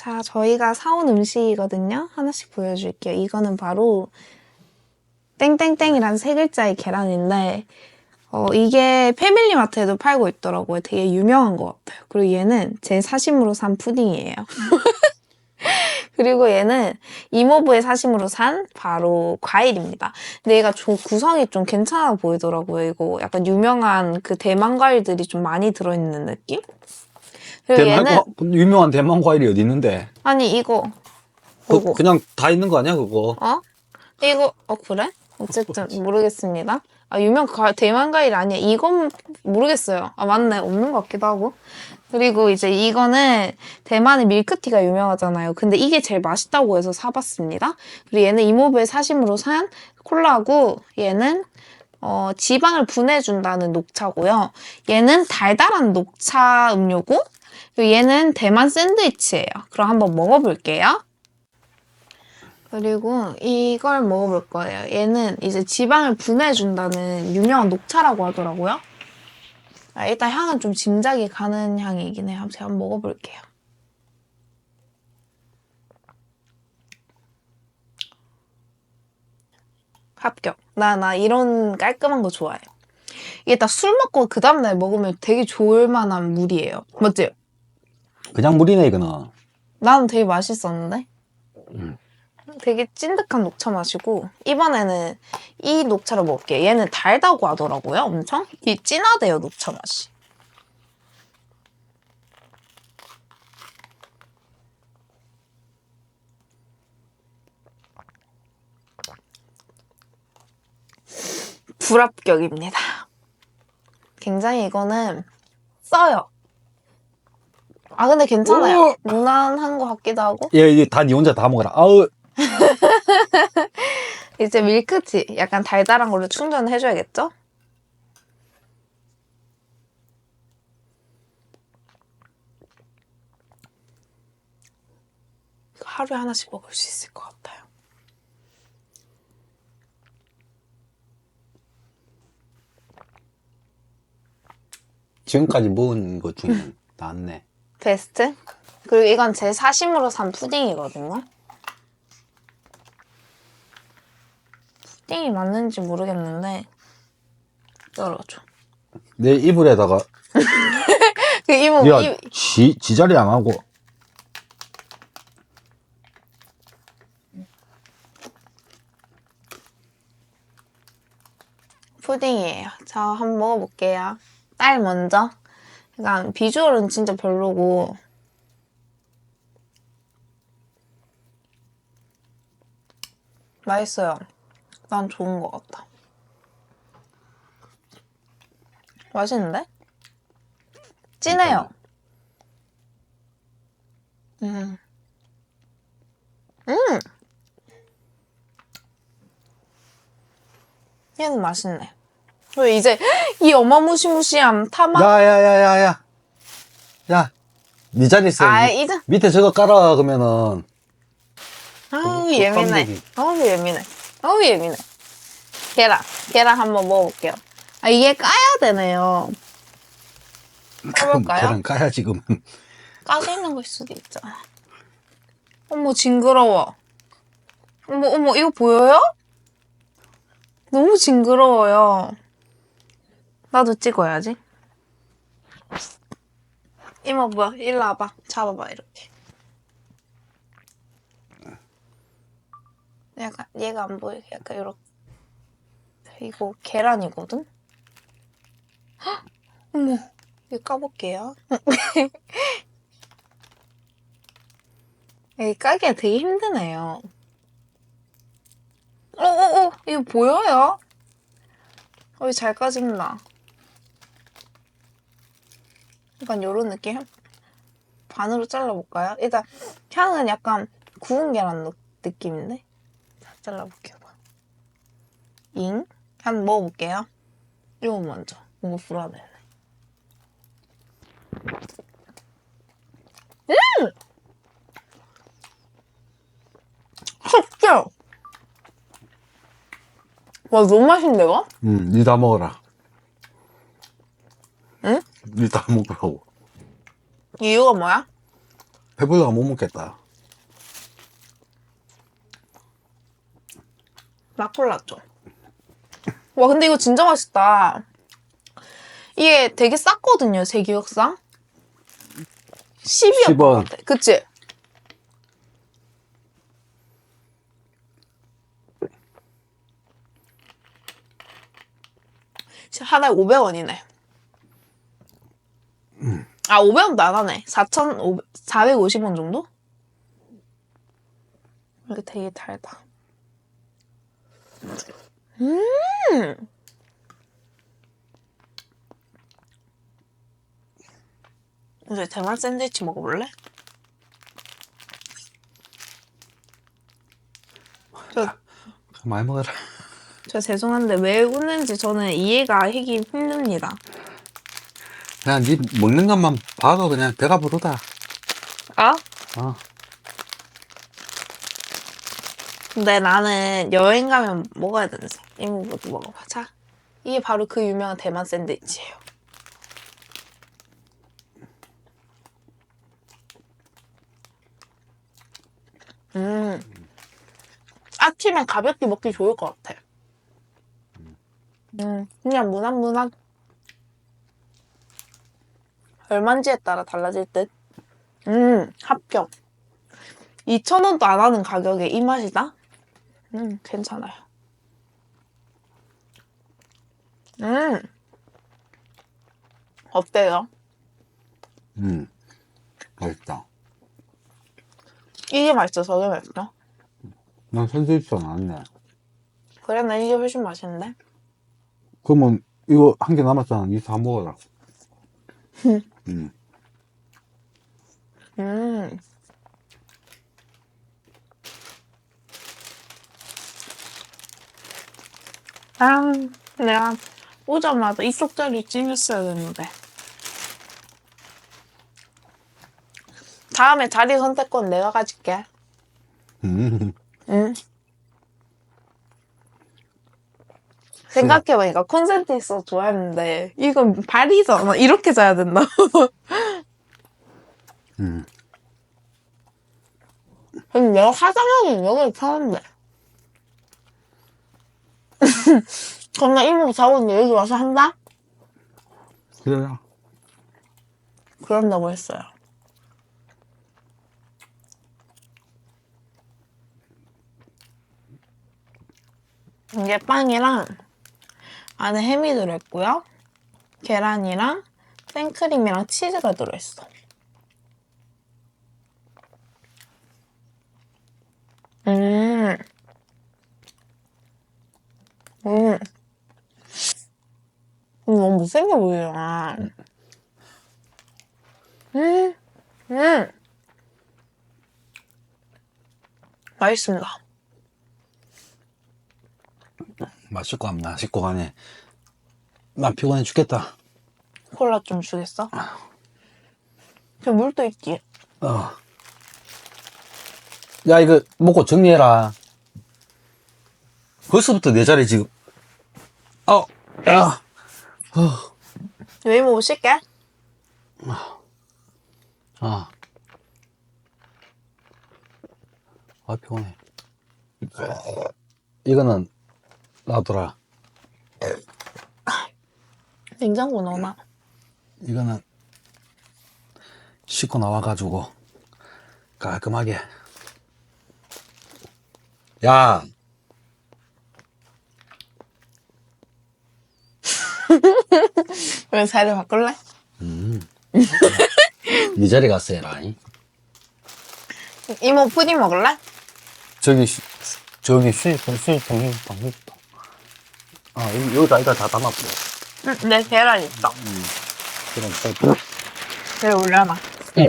자, 저희가 사온 음식이거든요. 하나씩 보여줄게요. 이거는 바로 땡땡땡이라는 세 글자의 계란인데 어, 이게 패밀리마트에도 팔고 있더라고요. 되게 유명한 것 같아요. 그리고 얘는 제 사심으로 산 푸딩이에요. 그리고 얘는 이모부의 사심으로 산 바로 과일입니다. 근데 얘가 좀 구성이 좀 괜찮아 보이더라고요. 이거 약간 유명한 그 대만 과일들이 좀 많이 들어있는 느낌? 대만, 얘는 어, 유명한 대만 과일이 어디 있는데? 아니 이거 그, 이거 그냥 다 있는 거 아니야, 그거? 어? 이거 어 그래? 어쨌든 모르겠습니다. 아 유명 과, 대만 과일 아니야. 이건 모르겠어요. 아 맞네 없는 것 같기도 하고. 그리고 이제 이거는 대만의 밀크티가 유명하잖아요. 근데 이게 제일 맛있다고 해서 사봤습니다. 그리고 얘는 이모부의 사심으로 산 콜라고 얘는 어, 지방을 분해준다는 녹차고요. 얘는 달달한 녹차 음료고 얘는 대만 샌드위치예요. 그럼 한번 먹어볼게요. 그리고 이걸 먹어볼 거예요. 얘는 이제 지방을 분해준다는 유명한 녹차라고 하더라고요. 아, 일단 향은 좀 짐작이 가는 향이긴 해요. 제가 한번 먹어볼게요. 합격. 나, 나 이런 깔끔한 거 좋아해요. 이게 딱 술 먹고 그 다음날 먹으면 되게 좋을 만한 물이에요. 맞지? 그냥 물이네, 이거는. 나는 되게 맛있었는데? 음. 되게 찐득한 녹차 맛이고 이번에는 이 녹차를 먹을게요. 얘는 달다고 하더라고요. 엄청 이 진하대요 녹차 맛이. 불합격입니다. 굉장히 이거는 써요. 아 근데 괜찮아요. 어! 무난한 것 같기도 하고 얘, 얘 다니 혼자 다 먹어라. 아우, 이제 밀크티 약간 달달한 걸로 충전을 해줘야겠죠? 이거 하루에 하나씩 먹을 수 있을 것 같아요. 지금까지 먹은 것 중에 낫네. 베스트? 그리고 이건 제 사심으로 산 푸딩이거든요. 푸딩이 맞는지 모르겠는데 열어줘. 내 이불에다가, 그 이모 야, 이, 지, 지 자리 안 하고. 푸딩이에요. 자, 한번 먹어볼게요. 딸 먼저. 그러니까 비주얼은 진짜 별로고 맛있어요. 난 좋은 것 같아. 맛있는데? 진해요. 음. 음! 얘는 맛있네. 그리고 이제 이 어마무시무시한 타마 야, 야, 야, 야, 야. 야, 니 자리 있어. 아 니- 이제 밑에 저거 깔아, 그러면은. 아우 그 예민해. 아우 예민해. 아우 예민해. 계란 계란 한번 먹어볼게요. 아 이게 까야 되네요. 까볼까요? 계란 까야, 지금. 까져 있는 걸 수도 있잖아. 어머 징그러워. 어머 어머 이거 보여요? 너무 징그러워요. 나도 찍어야지. 이모 뭐야? 일로 와봐. 잡아봐 이렇게. 약간 얘가 안 보이게 약간 이렇게. 이거 계란이거든? 헉! 어머 이거 까볼게요. 이 까기가 되게 힘드네요. 어어어 이거 보여요? 어 이거 잘 까진다. 약간 요런 느낌? 반으로 잘라볼까요? 일단 향은 약간 구운 계란 느- 느낌인데? 자, 잘라볼게요. 잉? 한번 먹어볼게요. 이거 먼저. 뭔가 불안해. 음! 진짜! 와, 너무 맛있는데, 이거? 응, 니 다 먹어라. 응? 니다 먹으라고. 이유가 뭐야? 배불러가 못 먹겠다. 맛골랐죠. 와 근데 이거 진짜 맛있다. 이게 되게 쌌거든요 제 기억상. 10이었던 10원. 것 같아. 그치? 하나에 500원이네. 아, 500원도 안 하네. 4,500, 450원 정도? 이게 되게 달다. 음! 이제 대만 샌드위치 먹어볼래? 저, 많이 먹어라. 저 죄송한데 왜 웃는지 저는 이해가 하기 힘듭니다. 그냥 니 먹는 것만 봐도 그냥 배가 부르다. 아? 어. 근데 나는 여행 가면 먹어야 되는데 이모부도 먹어봐. 자, 이게 바로 그 유명한 대만 샌드위치예요. 음, 아침에 가볍게 먹기 좋을 것 같아. 음, 그냥 무난무난. 얼마인지에 따라 달라질 듯. 음, 합격. 2,000원도 안 하는 가격에 이 맛이다? 음, 괜찮아요. 음. 어때요? 음. 맛있다. 이게 맛있어, 저게 맛있어? 난 샌드위치가 나왔네. 그래, 난 이게 훨씬 맛있는데? 그러면 이거 한 개 남았잖아. 니다 먹어라. 음. 음. 아, 내가 오자마자 이쪽짜리 찜했어야 됐는데. 다음에 자리 선택권 내가 가질게. 음. 응. 생각해보니까 콘센트 있어 좋아했는데 이건 발이잖아. 이렇게 자야 된다. 음. 그럼 내가 화장하기 여기 편한데. 그럼 나 이모 자고 있는데 여기 와서 한다? 그래라. 그런다고 했어요. 이게 빵이랑 안에 햄이 들어있고요. 계란이랑 생크림이랑 치즈가 들어있어. 음. 음. 음, 너무 못생겨 보이잖아. 음, 음. 맛있습니다. 맛있고 안 맛있고 간에 난 피곤해 죽겠다. 콜라 좀 주겠어? 저 물도 있지. 어. 야, 이거 먹고 정리해라. 벌써부터 내 자리 지금. 어, 야. 왜 이모 못 쉴게? 아. 아, 피곤해. 이거는 놔둬라. 냉장고 넣어놔. 이거는 씻고 나와가지고 깔끔하게. 야, 왜 자리 바꿀래? 네 자리 가서 해라. 잉? 이모 푸딩 먹을래? 저기, 시- 저기 수입통, 수입통, 수입통, 수입통. 아, 여기, 여기다 아이다 담았고. 응, 내 계란 있어. 음, 음. 그럼, 빨리. 그래, 올려놔. 응.